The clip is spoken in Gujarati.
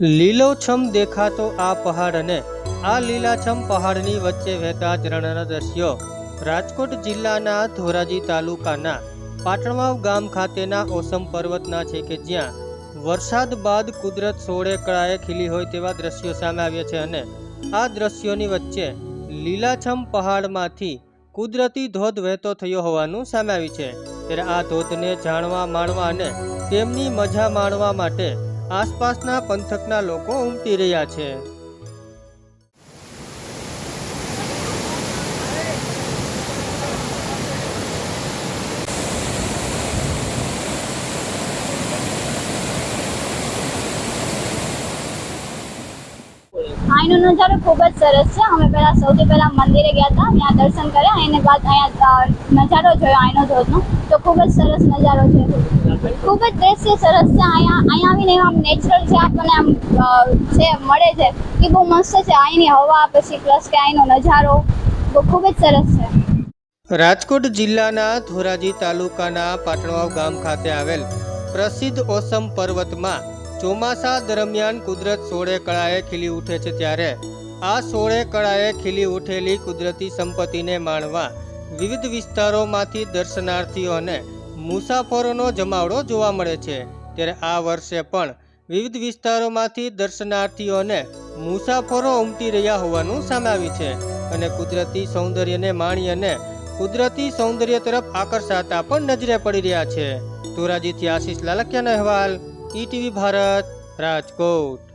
લીલોછમ દેખાતો આ પહાડ અને આ લીલાછમ પહાડની વચ્ચે વહેતા ઝરણાના દ્રશ્યો. રાજકોટ જિલ્લાના ધોરાજી તાલુકાના પાટણવાવ ગામ ખાતેના ઓસમ પર્વતના છે કે જ્યાં વરસાદ બાદ કુદરત સોળે કળાએ ખીલી હોય તેવા દ્રશ્યો સામે આવ્યા છે અને આ દ્રશ્યોની વચ્ચે લીલાછમ પહાડમાંથી કુદરતી ધોધ વહેતો થયો હોવાનું સામે આવ્યું છે. ત્યારે આ ધોધને જાણવા, માણવા અને તેમની મજા માણવા માટે આસપાસના પંથકના લોકો ઉમટી રહ્યા છે. અહીંનો નજારો ખૂબ જ સરસ છે. અમે પહેલાં સૌથી પહેલાં મંદિરે ગયા હતા. ત્યાં દર્શન કર્યા. એને બાદ અહીંયા નજારો જોયો અહીંનો ધોધનો. તો ખૂબ જ સરસ નજારો છે. ખૂબ જ દ્રશ્ય સરસ છે. અહીંયા અહીંયા આવીને આમ નેચરલ જે આપણને આમ જે મળે છે, એ બહુ મસ્ત છે. અહીંની હવા, પછી પ્લસ કે અહીંનો નજારો, બહુ ખૂબ જ સરસ છે. રાજકોટ જિલ્લાના ધોરાજી તાલુકાના પાટણવાવ ગામ ખાતે આવેલ પ્રસિદ્ધ ઓસમ પર્વતમાં ચોમાસા દરમિયાન કુદરત સોળે કળાએ ખીલી ઉઠે છે ત્યારે. આ સોળે કળાએ ખીલી ઉઠેલી કુદરતી સંપત્તિને માણવા વિવિધ વિસ્તારોમાંથી દર્શનાર્થીઓ અને મુસાફરોનો જમાવડો જોવા મળે છે. ત્યારે આ વર્ષે પણ વિવિધ વિસ્તારોમાંથી દર્શનાર્થીઓને મુસાફરો ઉમટી રહ્યા હોવાનું સામે આવ્યું છે અને કુદરતી સૌંદર્યને માણી અને કુદરતી સૌંદર્ય તરફ આકર્ષાતા પણ નજરે પડી રહ્યા છે. ધોરાજીથી આશીષ લાલકિયાનો અહેવાલ ઈટીવી ભારત રાજકોટ.